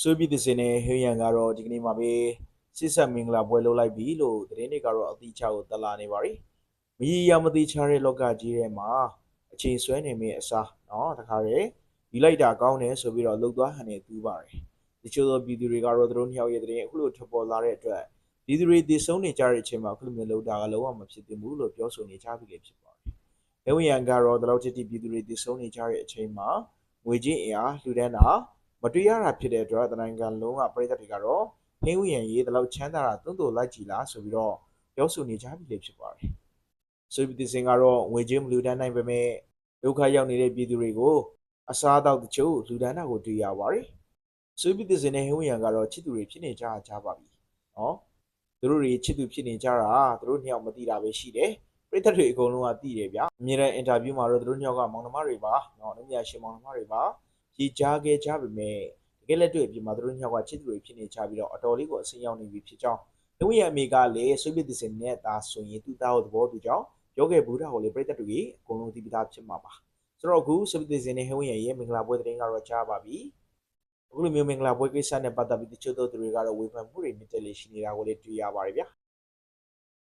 ဆွေးပြီးသစင်နဲ့ဟင်းရန်ကတော့ဒီကနေ့မှာပဲစစ်ဆက်မင်္ဂလာပွဲလုပ်လိုက်ပြီလို့သတင်းတွေကတော့အတိအကျကိုတက်လာနေပါပြီ။မီးရမတိချတဲ့လောကကြီးထဲမှာအချိန်ဆွဲနေမယ့်အစားနော်တခါလေယူလိုက်တာကောင်းတယ်ဆိုပြီးတော့လှုပ်သွားဟန်နေတူးပါတယ်။တချို့သောပြည်သူတွေကတော့သူတို့နှစ်ယောက်ရဲ့သတင်းအခုလိုထပေါ်လာတဲ့အတွက်ပြည်သူတွေတည်ဆုံနေကြတဲ့အချိန်မှာအခုလိုမျိုးလှုပ်တာကလုံးဝမဖြစ်သင့်ဘူးလို့ပြောဆိုနေကြပြီလေဖြစ်ပါတယ်။ဟင်းရန်ကတော့ဒီလောက်ချစ်တီပြည်သူတွေတည်ဆုံနေကြတဲ့အချိန်မှာငွေကြေးအင်အားလှူဒန်းတာ မတွေ့ရတာဖြစ်တဲ့အတွက်တနိုင်ငံလုံးကပြည်သက်တွေကတော့ဟင်းဝရံရေးတလောက်ချမ်းသာတာတွန်းတိုလိုက်ကြည်လားဆိုပြီးတော့ပြောဆိုနေကြပြီလေဖြစ်ပါတယ်။ဆိုပြီးဒီစင်ကတော့ငွေကြေးမလူဒန်းနိုင်ပေမဲ့ဒုက္ခရောက်နေတဲ့ပြည်သူတွေကိုအစားအသောက်တချို့လူဒန်းတာကိုတွေ့ရပါတယ်။ဆိုပြီးဒီစင်နဲ့ဟင်းဝရံကတော့ချစ်သူတွေဖြစ်နေကြကြပါပြီ။နော်။သူတို့တွေချစ်သူဖြစ်နေကြတာသူတို့နှစ်ယောက်မသိတာပဲရှိတယ်။ပြည်သက်တွေအကုန်လုံးကသိတယ်ဗျ။အမြဲတမ်းအင်တာဗျူးမှာတော့သူတို့နှစ်ယောက်ကမောင်နှမတွေပါ။နော်။အမြဲရှင်မောင်နှမတွေပါ။ ကြီးကြားခဲ့ကြပေမဲ့တကယ်လက်တွေ့အပြင်မှာသူတို့ညောက်ကချစ်သူတွေဖြစ်နေကြပြီးတော့အတော်လေးကိုအဆင်ရောက်နေပြီဖြစ်ကြောင်းတဝိယအမေကလည်းဆွေးပြစ်သစင်နဲ့ဒါဆိုရင်သူ့သားကိုသဘောတူကြောင်းပြောခဲ့ဘူးတာကိုလည်းပြည်သက်တွေအကုန်လုံးသိပြီးသားဖြစ်မှာပါဆိုတော့အခုဆွေးပြစ်သစင်နဲ့ဟဝိယရဲ့မင်္ဂလာပွဲသတင်းကတော့ကြားပါပြီအခုလိုမျိုးမင်္ဂလာပွဲကိစ္စနဲ့ပတ်သက်ပြီးတချို့သောသူတွေကတော့ဝေဖန်မှုတွေမြင့်တက်လေးရှိနေတာကိုလည်းတွေ့ရပါတယ်ဗျာ